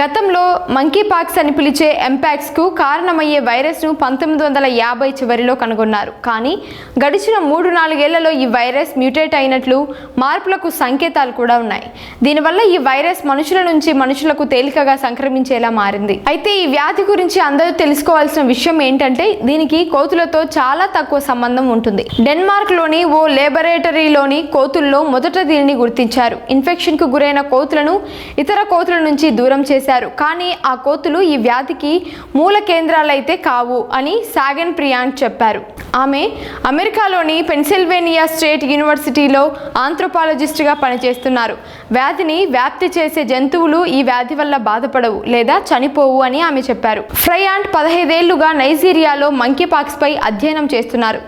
గతంలో మంకీపాక్స్ అని పిలిచే ఎంపాక్స్కు కారణమయ్యే వైరస్ను పంతొమ్మిది వందల యాభై చివరిలో కనుగొన్నారు. కానీ గడిచిన మూడు నాలుగేళ్ళలో ఈ వైరస్ మ్యూటేట్ అయినట్లు మార్పులకు సంకేతాలు కూడా ఉన్నాయి. దీనివల్ల ఈ వైరస్ మనుషుల నుంచి మనుషులకు తేలికగా సంక్రమించేలా మారింది. అయితే ఈ వ్యాధి గురించి అందరూ తెలుసుకోవాల్సిన విషయం ఏంటంటే దీనికి కోతులతో చాలా తక్కువ సంబంధం ఉంటుంది. డెన్మార్క్లోని ఓ లేబొరేటరీలోని కోతుల్లో మొదట దీనిని గుర్తించారు. ఇన్ఫెక్షన్కు గురైన కోతులను ఇతర కోతుల నుంచి దూరం చేసి చేశారు. కానీ ఆ కోతులు ఈ వ్యాధికి మూల కేంద్రాలైతే కావు అని సాగన్ ప్రియాంక్ చెప్పారు. ఆమె అమెరికాలోని పెన్సిల్వేనియా స్టేట్ యూనివర్సిటీలో ఆంథ్రోపాలజిస్ట్గా పనిచేస్తున్నారు. వ్యాధిని వ్యాప్తి చేసే జంతువులు ఈ వ్యాధి వల్ల బాధపడవు లేదా చనిపోవు అని ఆమె చెప్పారు. ఫ్రయాంట్ పదహైదేళ్ళుగా నైజీరియాలో మంకీపాక్స్పై అధ్యయనం చేస్తున్నారు.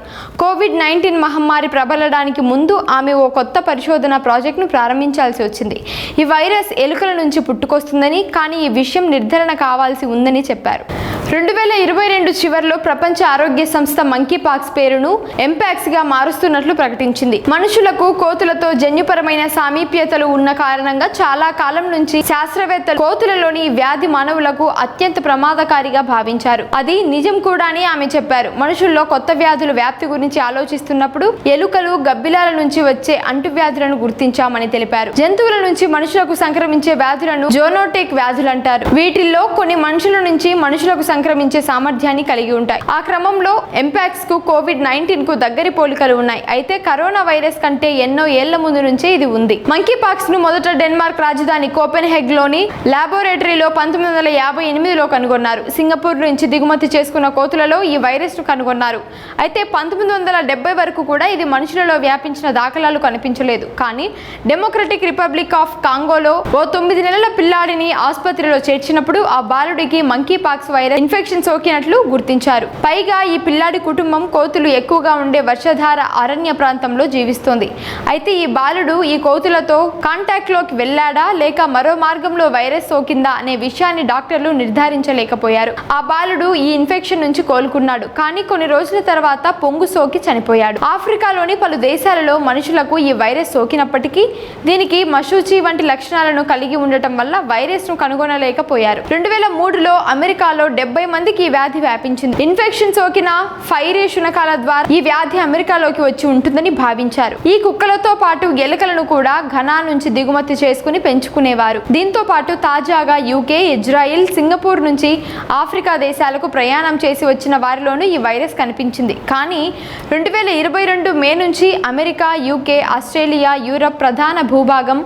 కోవిడ్ నైన్టీన్ మహమ్మారి ప్రబలడానికి ముందు ఆమె ఓ కొత్త పరిశోధన ప్రాజెక్టును ప్రారంభించాల్సి వచ్చింది. ఈ వైరస్ ఎలుకల నుంచి పుట్టుకొస్తుందని కానీ ఈ విషయం నిర్ధారణ కావాల్సి ఉందని చెప్పారు. రెండు వేల ఇరవై రెండు చివరిలో ప్రపంచ ఆరోగ్య సంస్థ మంకీ పాక్స్ పేరును ఎంపాక్స్గా మారుస్తున్నట్లు ప్రకటించింది. మనుషులకు కోతులతో జన్యుపరమైన సామీప్యతలు ఉన్న కారణంగా చాలా కాలం నుంచి శాస్త్రవేత్తలు కోతులలోని వ్యాధి మానవులకు అత్యంత ప్రమాదకారిగా భావించారు. అది నిజం కూడా అని ఆమె చెప్పారు. మనుషుల్లో కొత్త వ్యాధుల వ్యాప్తి గురించి ఆలోచిస్తున్నప్పుడు ఎలుకలు గబ్బిలాల నుంచి వచ్చే అంటువ్యాధులను గుర్తించామని తెలిపారు. జంతువుల నుంచి మనుషులకు సంక్రమించే వ్యాధులను జోనోటిక్ వ్యాధులు అంటారు. వీటిల్లో కొన్ని మనుషుల నుంచి మనుషులకు సంక్రమించే సామర్థ్యాన్ని కలిగి ఉంటాయి. ఆ క్రమంలో ఎంపాక్స్కు కోవిడ్ నైన్టీన్కు దగ్గరి పోలికలు ఉన్నాయి. అయితే కరోనా వైరస్ కంటే ఎన్నో ఏళ్ళ ముందు నుంచే ఇది ఉంది. మంకీ పాక్స్ను మొదట డెన్మార్క్ రాజధాని కోపెన్ హెగ్లోని లాబొరేటరీలో పంతొమ్మిది వందల యాభై ఎనిమిదిలో కనుగొన్నారు. సింగపూర్ నుంచి దిగుమతి చేసుకున్న కోతులలో ఈ వైరస్ను కనుగొన్నారు. అయితే పంతొమ్మిది వందల డెబ్బై వరకు కూడా ఇది మనుషులలో వ్యాపించిన దాఖలాలు కనిపించలేదు. కానీ డెమోక్రటిక్ రిపబ్లిక్ ఆఫ్ కాంగోలో ఓ తొమ్మిది నెలల పిల్లాడిని ఆసుపత్రిలో చేర్చినప్పుడు ఆ బాలుడికి మంకీ పాక్స్ వైరస్ ఇన్ఫెక్షన్ సోకినట్లు గుర్తించారు. పైగా ఈ పిల్లాడి కుటుంబం కోతులు ఎక్కువగా ఉండే వర్షధార అరణ్య ప్రాంతంలో జీవిస్తోంది. అయితే ఈ బాలుడు ఈ కోతులతో కాంటాక్ట్లోకి వెళ్ళాడా? లేక మరో మార్గంలో వైరస్ సోకిందా? అనే విషయాన్ని డాక్టర్లు నిర్ధారించలేకపోయారు. ఆ బాలుడు ఈ ఇన్ఫెక్షన్ నుంచి కోలుకున్నాడు. కానీ కొన్ని రోజుల తర్వాత పొంగు సోకి చనిపోయాడు. ఆఫ్రికాలోని పలు దేశాలలో మనుషులకు ఈ వైరస్ సోకినప్పటికీ దీనికి మషూచి వంటి లక్షణాలను కలిగి ఉండటం వల్ల వైరస్ను కనుగొనలేకపోయారు. రెండు వేల మూడులో అమెరికాలో డెబ్బై మందికి ఈ వ్యాధి వ్యాపించింది. ఇన్ఫెక్షన్ సోకిన ఫైరే శునకాల ద్వారా ఈ వ్యాధి అమెరికాలోకి వచ్చి ఉంటుందని భావించారు. ఈ కుక్కలతో పాటు ఎలుకలను కూడా ఘనా నుంచి దిగుమతి చేసుకుని పెంచుకునేవారు. దీంతో పాటు తాజాగా యూకే ఇజ్రాయిల్ సింగపూర్ నుంచి ఆఫ్రికా దేశాలకు ప్రయాణం చేసి వచ్చిన వారిలోనూ ఈ వైరస్ కనిపించింది. కానీ రెండు వేల ఇరవై రెండు మే నుంచి అమెరికా యూకే ఆస్ట్రేలియా యూరప్ ప్రధాన భూభాగం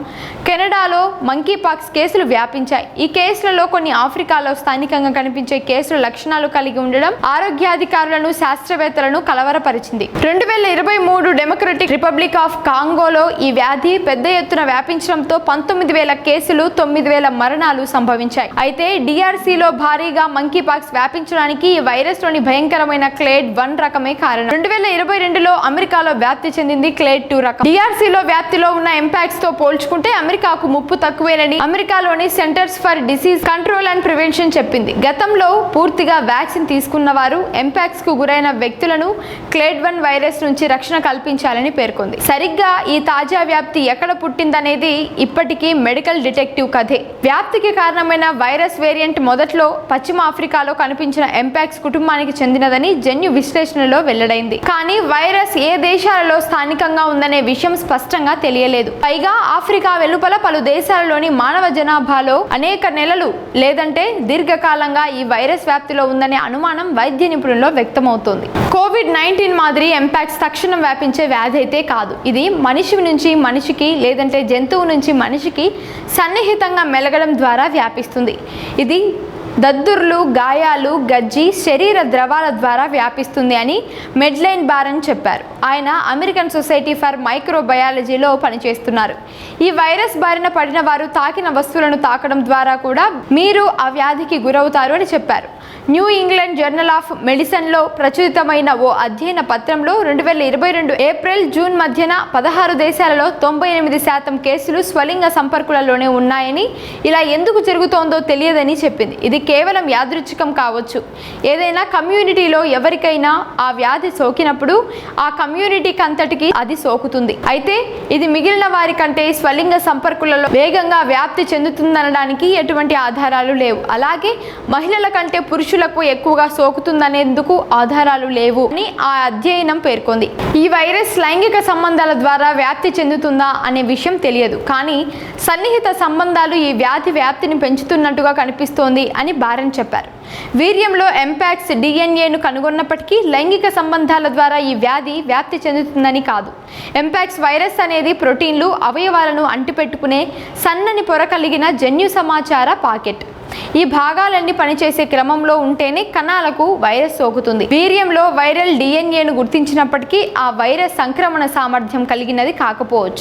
కెనడాలో మంకీ పాక్స్ కేసులు వ్యాపించాయి. ఈ కేసులలో కొన్ని ఆఫ్రికాలో స్థానికంగా కనిపించే కేసుల లక్షణాలు కలిగి ఉండడం ఆరోగ్యాధికారులను శాస్త్రవేత్తలను కలవరపరిచింది. రెండు వేల ఇరవై మూడు డెమోక్రటిక్ రిపబ్లిక్ ఆఫ్ కాంగోలో ఈ వ్యాధి పెద్ద ఎత్తున వ్యాపించడంతో పంతొమ్మిది వేల కేసులు తొమ్మిది వేల మరణాలు సంభవించాయి. అయితే డిఆర్సీలో భారీగా మంకీ పాక్స్ వ్యాపించడానికి ఈ వైరస్లోని భయంకరమైన క్లేడ్ వన్ రకమే కారణం. రెండు వేల ఇరవై రెండులో అమెరికాలో వ్యాప్తి చెందింది క్లేడ్ టూ రకం. డిఆర్సీలో వ్యాప్తిలో ఉన్న ఇంపాక్ట్స్తో పోల్చుకుంటే అమెరికాకు ముప్పు తక్కువేనని అమెరికాలోని centers for disease control and prevention చెప్పింది. గతంలో పూర్తిగా వ్యాక్సిన్ తీసుకున్న వారు ఎంపాక్స్కు గురైన వ్యక్తులను క్లేడ్ వన్ వైరస్ నుంచి రక్షణ కల్పించాలని పేర్కొంది. సరిగ్గా ఈ తాజా వ్యాప్తి ఎక్కడ పుట్టిందనేది ఇప్పటికీ మెడికల్ డిటెక్టివ్ కథే. వ్యాప్తికి కారణమైన వైరస్ వేరియంట్ మొదట్లో పశ్చిమ ఆఫ్రికాలో కనిపించిన ఎంపాక్స్ కుటుంబానికి చెందినదని జన్యు విశ్లేషణలో వెల్లడైంది. కానీ వైరస్ ఏ దేశాలలో స్థానికంగా ఉందనే విషయం స్పష్టంగా తెలియలేదు. పైగా ఆఫ్రికా వెలుపల పలు దేశాలలోని మానవ జనాభాలో అనేక నెలలు లేదంటే దీర్ఘకాలంగా ఈ వైరస్ వ్యాప్తిలో ఉందనే అనుమానం వైద్య నిపుణుల్లో వ్యక్తమవుతోంది. కోవిడ్ నైన్టీన్ మాదిరి ఎంపాక్స్ తక్షణం వ్యాపించే వ్యాధి అయితే కాదు. ఇది మనిషి నుంచి మనిషికి లేదంటే జంతువు నుంచి మనిషికి సన్నిహితంగా మెలగడం ద్వారా వ్యాపిస్తుంది. ఇది దద్దుర్లు గాయాలు గజ్జి శరీర ద్రవాల ద్వారా వ్యాపిస్తుంది అని మెడ్లైన్ బారన్ చెప్పారు. ఆయన అమెరికన్ సొసైటీ ఫర్ మైక్రోబయాలజీలో పనిచేస్తున్నారు. ఈ వైరస్ బారిన పడిన వారు తాకిన వస్తువులను తాకడం ద్వారా కూడా మీరు ఆ వ్యాధికి గురవుతారు అని చెప్పారు. న్యూ ఇంగ్లాండ్ జర్నల్ ఆఫ్ మెడిసిన్లో ప్రచురితమైన ఓ అధ్యయన పత్రంలో రెండు వేల ఇరవై రెండు ఏప్రిల్ జూన్ మధ్యన పదహారు దేశాలలో తొంభై ఎనిమిది శాతం కేసులు స్వలింగ సంపర్కులలోనే ఉన్నాయని ఇలా ఎందుకు జరుగుతోందో తెలియదని చెప్పింది. ఇది కేవలం యాదృచ్ఛికం కావచ్చు. ఏదైనా కమ్యూనిటీలో ఎవరికైనా ఆ వ్యాధి సోకినప్పుడు ఆ కమ్యూనిటీకి అంతటికి అది సోకుతుంది. అయితే ఇది మిగిలిన వారి కంటే స్వలింగ సంపర్కులలో వేగంగా వ్యాప్తి చెందుతుందనడానికి ఎటువంటి ఆధారాలు లేవు. అలాగే మహిళల కంటే మనుషులకు ఎక్కువగా సోకుతుందనేందుకు ఆధారాలు లేవు అని ఆ అధ్యయనం పేర్కొంది. ఈ వైరస్ లైంగిక సంబంధాల ద్వారా వ్యాప్తి చెందుతుందా అనే విషయం తెలియదు. కానీ సన్నిహిత సంబంధాలు ఈ వ్యాధి వ్యాప్తిని పెంచుతున్నట్టుగా కనిపిస్తోంది అని బారన్ చెప్పారు. వీర్యంలో ఎంపాక్స్ డిఎన్ఏను కనుగొన్నప్పటికీ లైంగిక సంబంధాల ద్వారా ఈ వ్యాధి వ్యాప్తి చెందుతుందని కాదు. ఎంపాక్స్ వైరస్ అనేది ప్రోటీన్లు అవయవాలను అంటిపెట్టుకునే సన్నని పొర కలిగిన జన్యు సమాచార పాకెట్. ఈ భాగాలన్నీ పనిచేసే క్రమంలో ఉంటేనే కణాలకు వైరస్ సోకుతుంది. వీర్యంలో వైరల్ డిఎన్ఏను గుర్తించినప్పటికీ ఆ వైరస్ సంక్రమణ సామర్థ్యం కలిగినది కాకపోవచ్చు.